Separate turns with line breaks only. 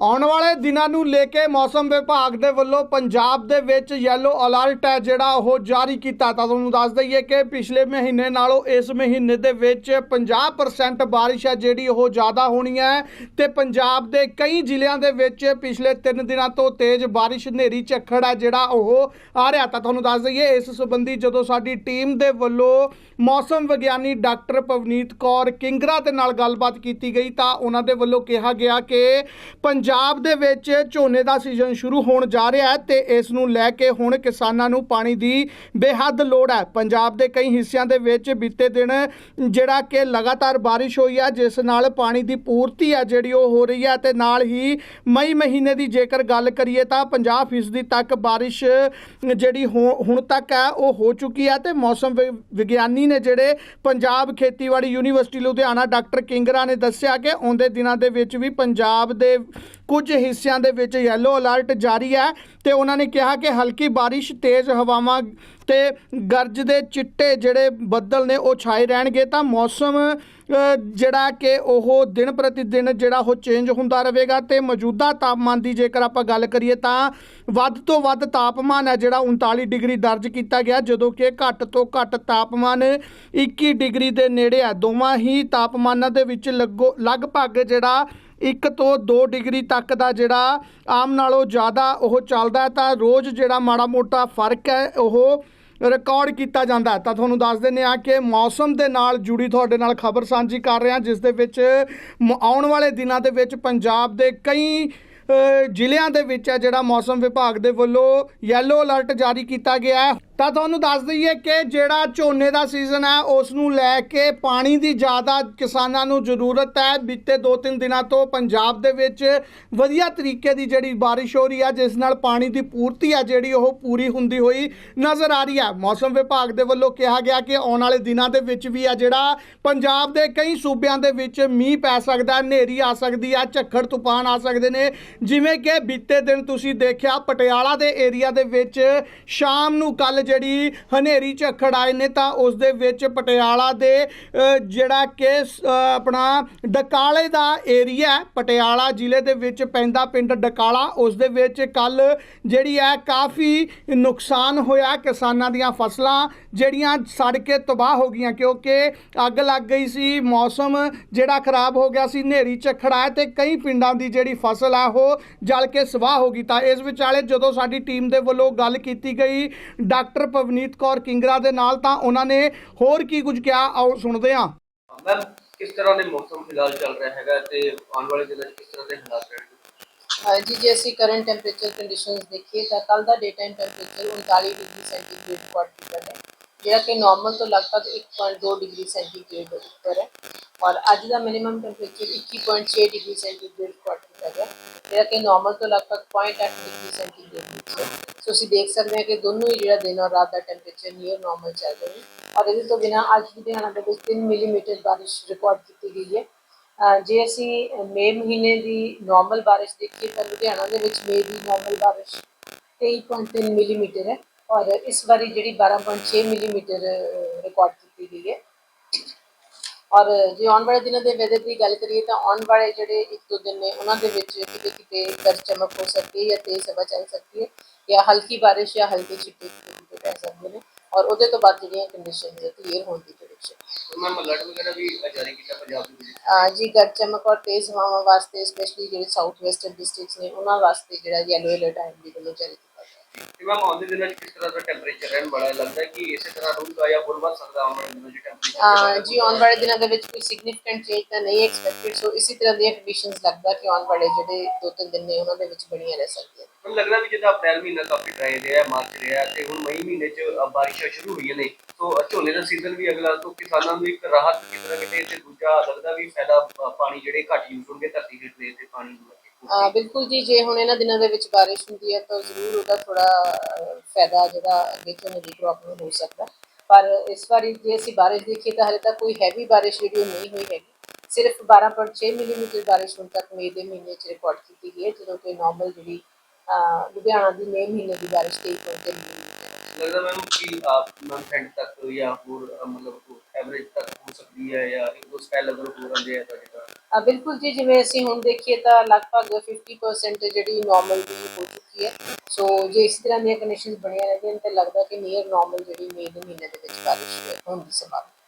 ਆਉਣ ਵਾਲੇ ਦਿਨਾਂ ਨੂੰ ਲੈ ਕੇ ਮੌਸਮ ਵਿਭਾਗ ਦੇ ਵੱਲੋਂ ਪੰਜਾਬ ਦੇ ਵਿੱਚ ਯੈਲੋ ਅਲਰਟ ਹੈ ਜਿਹੜਾ ਉਹ ਜਾਰੀ ਕੀਤਾ। ਤਾਂ ਤੁਹਾਨੂੰ ਦੱਸ ਦਈਏ ਕਿ ਪਿਛਲੇ ਮਹੀਨੇ ਨਾਲੋਂ ਇਸ ਮਹੀਨੇ ਦੇ ਵਿੱਚ 50% ਬਾਰਿਸ਼ ਹੈ ਜਿਹੜੀ ਉਹ ਜ਼ਿਆਦਾ ਹੋਣੀ ਹੈ ਤੇ ਪੰਜਾਬ ਦੇ ਕਈ ਜ਼ਿਲ੍ਹਿਆਂ ਦੇ ਵਿੱਚ ਪਿਛਲੇ 3 ਦਿਨਾਂ ਤੋਂ ਤੇਜ਼ ਬਾਰਿਸ਼ ਹਨੇਰੀ ਝੱਖੜ ਹੈ ਜਿਹੜਾ ਉਹ ਆ ਰਿਹਾ। ਤਾਂ ਤੁਹਾਨੂੰ ਦੱਸ ਦਈਏ ਇਸ ਸੰਬੰਧੀ ਜਦੋਂ ਸਾਡੀ ਟੀਮ ਦੇ ਵੱਲੋਂ ਮੌਸਮ ਵਿਗਿਆਨੀ ਡਾਕਟਰ ਪਵਨੀਤ ਕੌਰ ਕਿੰਗਰਾ ਦੇ ਨਾਲ ਗੱਲਬਾਤ ਕੀਤੀ ਗਈ ਤਾਂ ਉਹਨਾਂ ਦੇ ਵੱਲੋਂ ਕਿਹਾ ਗਿਆ ਕਿ ਪੰਜਾਬ ਪੰਜਾਬ ਦੇ ਵਿੱਚ ਝੋਨੇ ਦਾ ਸੀਜ਼ਨ ਸ਼ੁਰੂ ਹੋਣ ਜਾ ਰਿਹਾ ਹੈ ਤੇ ਇਸ ਨੂੰ ਲੈ ਕੇ ਹੁਣ ਕਿਸਾਨਾਂ ਨੂੰ ਪਾਣੀ ਦੀ ਬੇਹੱਦ ਲੋੜ ਹੈ। ਪੰਜਾਬ ਦੇ ਕਈ ਹਿੱਸਿਆਂ ਦੇ ਵਿੱਚ ਬੀਤੇ ਦਿਨ ਜਿਹੜਾ ਕਿ ਲਗਾਤਾਰ ਬਾਰਿਸ਼ ਹੋਈ ਹੈ, ਜਿਸ ਨਾਲ ਪਾਣੀ ਦੀ ਪੂਰਤੀ ਹੈ ਜਿਹੜੀ ਉਹ ਹੋ ਰਹੀ ਹੈ ਤੇ ਨਾਲ ਹੀ ਮਈ ਮਹੀਨੇ ਦੀ ਜੇਕਰ ਗੱਲ ਕਰੀਏ ਤਾਂ 50% ਤੱਕ ਬਾਰਿਸ਼ ਜਿਹੜੀ ਹੋ- ਹੁਣ ਤੱਕ ਹੈ, ਉਹ ਹੋ ਚੁੱਕੀ ਹੈ ਤੇ ਮੌਸਮ ਵਿ- ਵਿਗਿਆਨੀ ਨੇ ਜਿਹੜੇ ਪੰਜਾਬ ਖੇਤੀਬਾੜੀ ਯੂਨੀਵਰਸਿਟੀ ਲੁਧਿਆਣਾ ਡਾਕਟਰ ਕਿੰਗਰਾ ਨੇ ਦੱਸਿਆ ਕਿ ਆਉਂਦੇ ਦਿਨਾਂ ਦੇ ਵਿੱਚ ਵੀ ਪੰਜਾਬ ਦੇ ਕੁਝ ਹਿੱਸਿਆਂ ਦੇ ਵਿੱਚ ਯੈਲੋ ਅਲਰਟ ਜਾਰੀ ਹੈ ਤੇ ਉਹਨਾਂ ਨੇ ਕਿਹਾ ਕਿ ਹਲਕੀ ਬਾਰਿਸ਼, ਤੇਜ਼ ਹਵਾਵਾਂ ਤੇ ਗਰਜ ਦੇ ਚਿੱਟੇ ਜਿਹੜੇ ਬੱਦਲ ਨੇ ਉਹ ਛਾਏ ਰਹਿਣਗੇ ਤਾਂ ਮੌਸਮ ਜਿਹੜਾ ਕਿ ਉਹ ਦਿਨ ਪ੍ਰਤੀ ਦਿਨ ਜਿਹੜਾ ਉਹ ਚੇਂਜ ਹੁੰਦਾ ਰਹੇਗਾ ਤੇ ਮੌਜੂਦਾ ਤਾਪਮਾਨ ਦੀ ਜੇਕਰ ਆਪਾਂ ਗੱਲ ਕਰੀਏ ਤਾਂ ਵੱਧ ਤੋਂ ਵੱਧ ਤਾਪਮਾਨ ਹੈ ਜਿਹੜਾ 39 ਡਿਗਰੀ ਦਰਜ ਕੀਤਾ ਗਿਆ, ਜਦੋਂ ਕਿ ਘੱਟ ਤੋਂ ਘੱਟ ਤਾਪਮਾਨ 21 ਡਿਗਰੀ ਦੇ ਨੇੜੇ ਹੈ। ਦੋਵਾਂ ਹੀ ਤਾਪਮਾਨਾਂ ਦੇ ਵਿੱਚ ਲੱਗੋ, ਲਗਭਗ ਜਿਹੜਾ 1 ਤੋਂ 2 ਡਿਗਰੀ ਤੱਕ ਦਾ ਜਿਹੜਾ ਆਮ ਨਾਲੋਂ ਜ਼ਿਆਦਾ ਉਹ ਚੱਲਦਾ ਤਾਂ ਰੋਜ਼ ਜਿਹੜਾ ਮਾੜਾ ਮੋਟਾ ਫ਼ਰਕ ਹੈ, ਉਹ ਰਿਕਾਰਡ ਕੀਤਾ ਜਾਂਦਾ ਤਾਂ ਤੁਹਾਨੂੰ ਦੱਸ ਦਿੰਦੇ ਆ ਕਿ ਮੌਸਮ ਦੇ ਨਾਲ ਜੁੜੀ ਤੁਹਾਡੇ ਨਾਲ ਖਬਰ ਸਾਂਝੀ ਕਰ ਰਹੇ ਹਾਂ ਜਿਸ ਦੇ ਵਿੱਚ ਮ- ਆਉਣ ਵਾਲੇ ਦਿਨਾਂ ਦੇ ਵਿੱਚ ਪੰਜਾਬ ਦੇ ਕਈ ਜ਼ਿਲ੍ਹਿਆਂ ਦੇ ਵਿੱਚ ਹੈ ਜਿਹੜਾ ਮੌਸਮ ਵਿਭਾਗ ਦੇ ਵੱਲੋਂ ਯੈਲੋ ਅਲਰਟ ਜਾਰੀ ਕੀਤਾ ਗਿਆ ਹੈ। ਤਾਂ ਤੁਹਾਨੂੰ ਦੱਸ ਦਈਏ ਕਿ ਜਿਹੜਾ ਝੋਨੇ ਦਾ ਸੀਜ਼ਨ ਹੈ ਉਸ ਨੂੰ ਲੈ ਕੇ ਪਾਣੀ ਦੀ ਜ਼ਿਆਦਾ ਕਿਸਾਨਾਂ ਨੂੰ ਜ਼ਰੂਰਤ ਹੈ। ਬੀਤੇ 2-3 ਦਿਨਾਂ ਤੋਂ ਪੰਜਾਬ ਦੇ ਵਿੱਚ ਵਧੀਆ ਤਰੀਕੇ ਦੀ ਜਿਹੜੀ ਬਾਰਿਸ਼ ਹੋ ਰਹੀ ਹੈ, ਜਿਸ ਨਾਲ ਪਾਣੀ ਦੀ ਪੂਰਤੀ ਹੈ, ਜਿਹੜੀ ਉਹ ਪੂਰੀ ਹੁੰਦੀ ਹੋਈ ਨਜ਼ਰ ਆ ਰਹੀ ਹੈ। ਮੌਸਮ ਵਿਭਾਗ ਦੇ ਵੱਲੋਂ ਕਿਹਾ ਗਿਆ ਕਿ ਆਉਣ ਵਾਲੇ ਦਿਨਾਂ ਦੇ ਵਿੱਚ ਵੀ ਆ ਜਿਹੜਾ ਪੰਜਾਬ ਦੇ ਕਈ ਸੂਬਿਆਂ ਦੇ ਵਿੱਚ ਮੀਂਹ ਪੈ ਸਕਦਾ ਹੈ, ਹਨੇਰੀ ਆ ਸਕਦੀ ਹੈ, ਝੱਖੜ ਤੂਫਾਨ ਆ ਸਕਦੇ ਨੇ। ਜਿਵੇਂ ਕਿ ਬੀਤੇ ਦਿਨ ਤੁਸੀਂ ਦੇਖਿਆ, ਪਟਿਆਲਾ ਦੇ ਏਰੀਆ ਦੇ ਵਿੱਚ ਸ਼ਾਮ ਨੂੰ ਕੱਲ ਜਿਹੜੀ ਹਨੇਰੀ ਝੱਖੜ ਆਏ ਨੇ ਤਾਂ ਉਸ ਦੇ ਵਿੱਚ ਪਟਿਆਲਾ ਦੇ ਜਿਹੜਾ ਕਿ ਆਪਣਾ ਡਕਾਲੇ ਦਾ ਏਰੀਆ ਪਟਿਆਲਾ ਜ਼ਿਲ੍ਹੇ ਦੇ ਵਿੱਚ ਪੈਂਦਾ ਪਿੰਡ ਡਕਾਲਾ। ਉਸ ਦੇ ਵਿੱਚ ਕੱਲ ਜਿਹੜੀ ਹੈ ਕਾਫੀ ਨੁਕਸਾਨ ਹੋਇਆ ਕਿਸਾਨਾਂ ਦੀਆਂ ਫਸਲਾਂ, ਜਿਹੜੀਆਂ ਸੜ ਕੇ ਤਬਾਹ ਹੋ ਗਈਆਂ, ਕਿਉਂਕਿ ਅੱਗ ਲੱਗ ਗਈ ਸੀ, ਮੌਸਮ ਜਿਹੜਾ ਖਰਾਬ ਹੋ ਗਿਆ ਸੀ, ਹਨੇਰੀ ਝੱਖੜ ਆਇਆ ਤੇ ਕਈ ਪਿੰਡਾਂ ਦੀ ਜਿਹੜੀ ਫਸਲ ਆ, ਉਹ ਜਲ ਕੇ ਸਵਾਹ ਹੋ ਗਈ। ਤਾਂ ਇਸ ਵਿਚਾਲੇ ਜਦੋਂ ਸਾਡੀ ਟੀਮ ਦੇ ਵੱਲੋਂ ਗੱਲ ਕੀਤੀ ਗਈ, ਡਾਕਟਰ ਪਵਨੀਤ ਕੌਰ ਕਿੰਗਰਾ ਦੇ ਨਾਲ ਤਾਂ ਉਹਨਾਂ ਨੇ ਹੋਰ ਕੀ ਕੁਝ ਕਿਹਾ? ਆਓ ਸੁਣਦੇ ਹਾਂ।
ਮੈਮ ਕਿਸ ਤਰ੍ਹਾਂ ਦੇ ਮੌਸਮ ਫਿਲਹਾਲ ਚੱਲ ਰਿਹਾ ਹੈਗਾ ਤੇ ਆਉਣ ਵਾਲੇ ਦਿਨਾਂ 'ਚ ਕਿਸ ਤਰ੍ਹਾਂ ਦੇ ਹਾਲਾਤ ਰਹਿਣਗੇ?
ਜੀ ਜੇ ਅਸੀਂ ਕਰੰਟ ਟੈਂਪਰੇਚਰ ਕੰਡੀਸ਼ਨਸ ਦੇਖੀਏ ਤਾਂ ਕੱਲ ਦਾ day time temperature 39 degree centigrade record ਕੀਤਾ ਗਿਆ ਜਿਹੜਾ ਕਿ ਨਾਰਮਲ ਤੋਂ ਲਗਭਗ 1.2 ਡਿਗਰੀ ਸੈਂਟੀਗ੍ਰੇਡ ਉੱਪਰ ਹੈ। ਔਰ ਅੱਜ ਦਾ minimum temperature 21.6 degree centigrade record ਕੀਤਾ ਗਿਆ। ਜਿਹੜਾ ਕਿ ਨਾਰਮਲ ਤੋਂ ਲਗਭਗ 0.8 ਡਿਗਰੀ ਸੈਂਟੀਗ੍ਰੇਡ ਵਿੱਚ ਹੈ। ਸੋ ਅਸੀਂ ਦੇਖ ਸਕਦੇ ਹਾਂ ਕਿ ਦੋਨੋਂ ਹੀ ਜਿਹੜਾ ਦਿਨ ਔਰ ਰਾਤ ਦਾ ਟੈਂਪਰੇਚਰ ਨੀਅਰ ਨਾਰਮਲ ਚੱਲ ਰਿਹਾ ਹੈ। ਔਰ ਇਹਦੇ ਤੋਂ ਬਿਨਾਂ ਅੱਜ ਲੁਧਿਆਣਾ ਦੇ ਵਿੱਚ 3 ਮਿਲੀਮੀਟਰ ਬਾਰਿਸ਼ ਰਿਕਾਰਡ ਕੀਤੀ ਗਈ ਹੈ। ਜੇ ਅਸੀਂ ਮਈ ਮਹੀਨੇ ਦੀ ਨਾਰਮਲ ਬਾਰਿਸ਼ ਦੇਖੀਏ ਤਾਂ ਲੁਧਿਆਣਾ ਦੇ ਵਿੱਚ ਮਈ ਦੀ ਨਾਰਮਲ ਬਾਰਿਸ਼ 23.3 ਮਿਲੀਮੀਟਰ ਹੈ। ਔਰ ਇਸ ਵਾਰੀ ਜਿਹੜੀ 12.6 ਮਿਲੀਮੀਟਰ ਰਿਕਾਰਡ ਕੀਤੀ ਗਈ ਹੈ। ਔਰ ਜੇ ਆਉਣ ਵਾਲੇ ਦਿਨਾਂ ਦੇ ਵੈਦਰ ਦੀ ਗੱਲ ਕਰੀਏ ਤਾਂ ਆਉਣ ਵਾਲੇ ਜਿਹੜੇ ਇੱਕ ਦੋ ਦਿਨ ਨੇ ਉਹਨਾਂ ਦੇ ਵਿੱਚ ਕਿਤੇ ਕਿਤੇ ਗਰਜ ਚਮਕ ਹੋ ਸਕਦੀ ਹੈ ਜਾਂ ਤੇਜ਼ ਹਵਾ ਚੱਲ ਸਕਦੀ ਹੈ ਜਾਂ ਹਲਕੀ ਬਾਰਿਸ਼ ਜਾਂ ਹਲਕੇ ਛਿੱਟੇ ਕਿਤੇ ਪੈ ਸਕਦੇ ਨੇ। ਔਰ ਉਹਦੇ ਤੋਂ ਬਾਅਦ ਜਿਹੜੀਆਂ ਕੰਡੀਸ਼ਨਸ ਕਲੀਅਰ ਹੋਣ ਦੀ ਪ੍ਰੈਡਿਕਸ਼ਨ
ਮੈਮ ਅਲਰਟ ਵਗੈਰਾ ਵੀ ਜਾਰੀ ਕੀਤਾ ਪੰਜਾਬ ਦੇ ਵਿੱਚ?
ਅਹ ਜੀ ਗਰਜ ਚਮਕ ਔਰ ਤੇਜ਼ ਹਵਾਵਾਂ ਵਾਸਤੇ ਸਪੈਸ਼ਲੀ ਜਿਹੜੇ ਸਾਊਥ ਵੈਸਟਰਨ ਡਿਸਟ੍ਰਿਕਟਸ ਨੇ ਉਹਨਾਂ ਵਾਸਤੇ ਜਿਹੜਾ ਯੈਲੋ ਅਲਰਟ ਦੀ ਵੱਲੋਂ ਜਾਰੀ
ਤੇ ਮੈਮ ਆਉਂਦੇ ਦਿਨਾਂ 'ਚ ਕਿਸ ਤਰ੍ਹਾਂ ਦਾ ਟੈਂਪਰੇਚਰ ਰਹਿਣ ਵਾਲਾ ਹੈ? ਲੱਗਦਾ ਹੈ ਕਿ ਇਸੇ ਤਰ੍ਹਾਂ ਰਹੂਗਾ ਜਾਂ ਹੋਰ ਵੱਧ ਸਕਦਾ ਆਉਣ ਵਾਲੇ ਦਿਨਾਂ 'ਚ
ਅਹ
ਟੈਂਪਰੇਚਰ
ਜੀ ਆਉਣ ਵਾਲੇ ਦਿਨਾਂ ਦੇ ਵਿੱਚ ਕੋਈ ਸਿਗਨੀਫੀਕੈਂਟ ਚੇਂਜ ਤਾਂ ਨਹੀਂ ਐਕਸਪੈਕਟਡ ਸੋ ਇਸੇ ਤਰ੍ਹਾਂ ਦੀਆਂ ਕੰਡੀਸ਼ਨਸ ਲੱਗਦਾ ਕਿ ਆਉਣ ਵਾਲੇ ਜਿਹੜੇ ਦੋ ਤਿੰਨ ਦਿਨ ਨੇ ਉਹਨਾਂ ਦੇ ਵਿੱਚ ਬਣੀਆਂ ਰਹਿ ਸਕਦੀਆਂ
ਮੈਨੂੰ ਲੱਗਦਾ ਵੀ ਜਿੱਦਾਂ ਅਪ੍ਰੈਲ ਮਹੀਨਾ ਕਾਫੀ ਡਰਾਈ ਰਿਹਾ ਮਾਰਚ ਰਿਹਾ ਤੇ ਹੁਣ ਮਈ ਮਹੀਨੇ 'ਚ ਬਾਰਿਸ਼ਾਂ ਸ਼ੁਰੂ ਹੋਈਆਂ ਨੇ। ਸੋ ਝੋਨੇ ਦਾ ਸੀਜ਼ਨ ਵੀ ਅਗਲਾ ਤੋਂ ਕਿਸਾਨਾਂ ਨੂੰ ਇੱਕ ਰਾਹਤ ਕਿਤੇ ਨਾ ਕਿਤੇ ਤੇ ਦੂਜਾ ਲੱਗਦਾ ਵੀ ਫਾਇਦਾ ਅ, ਪਾਣੀ ਜਿਹੜੇ ਘੱਟ ਯੂਜ਼ ਹੋਣਗੇ ਧਰਤੀ ਦੇ ਤੇ ਪਾਣੀ ਨੂੰ
ਅਹ ਬਿਲਕੁਲ ਜੀ ਜੇ ਹੁਣ ਇਹਨਾਂ ਦਿਨਾਂ ਦੇ ਵਿੱਚ ਬਾਰਿਸ਼ ਹੁੰਦੀ ਹੈ ਤਾਂ ਜ਼ਰੂਰ ਉਹਦਾ ਥੋੜਾ ਫਾਇਦਾ ਜਿਹੜਾ ਅੱਗੇ ਝੋਨੇ ਦੀ crop ਨੂੰ ਹੋ ਸਕਦਾ। ਪਰ ਇਸ ਵਾਰੀ ਜੇ ਅਸੀਂ ਬਾਰਿਸ਼ ਦੇਖੀਏ ਤਾਂ ਹਲੇ ਤੱਕ ਕੋਈ ਹੈਵੀ ਬਾਰਿਸ਼ ਜਿਹੜੀ ਉਹ ਨਹੀਂ ਹੋਈ ਹੈਗੀ। ਸਿਰਫ 12.6 ਮਿਲੀਮੀਟਰ ਬਾਰਿਸ਼ ਹੁਣ ਤੱਕ ਮਈ ਦੇ ਮਹੀਨੇ 'ਚ ਰਿਕਾਰਡ ਕੀਤੀ ਗਈ ਹੈ ਜਦੋਂ ਕਿ ਨਾਰਮਲ ਜਿਹੜੀ ਅਹ ਲੁਧਿਆਣਾ ਦੀ ਮਈ ਮਹੀਨੇ ਦੀ ਬਾਰਿਸ਼ 23.3 ਮਿਲੀਮੀਟਰ ਹੈ
ਲੱਗਦਾ ਮੈਨੂੰ ਕਿ ਆਪ ਮੰਥ ਐਂਡ ਤੱਕ ਜਾਂ ਹੋਰ ਅ, ਮਤਲਬ ਐਵਰੇਜ ਤੱਕ ਹੋ ਸਕਦੀ ਹੈ ਜਾਂ ਇੱਕ ਦੋ ਸਪੈਲ ਅਗਰ ਹੋਰ ਆਉਂਦੇ ਆ ਤੁਹਾਡੇ ਕੋਲ
ਆ ਬਿਲਕੁਲ ਜੀ, ਜਿਵੇਂ ਅਸੀਂ ਹੁਣ ਦੇਖੀਏ ਤਾਂ ਲਗਭਗ 50% ਜਿਹੜੀ ਨਾਰਮਲ ਦੀ ਹੋ ਚੁੱਕੀ ਹੈ। ਸੋ ਜੇ ਇਸ ਤਰ੍ਹਾਂ ਦੀਆਂ ਕੰਡੀਸ਼ਨਸ ਬਣੀਆਂ ਰਹਿੰਦੀਆਂ ਤਾਂ ਲੱਗਦਾ ਕਿ ਨੀਅਰ ਨਾਰਮਲ ਜਿਹੜੀ ਮਈ ਦੇ ਮਹੀਨੇ ਦੇ ਵਿੱਚ ਬਾਰਿਸ਼ ਹੋਣ ਦੀ ਸੰਭਾਵਨਾ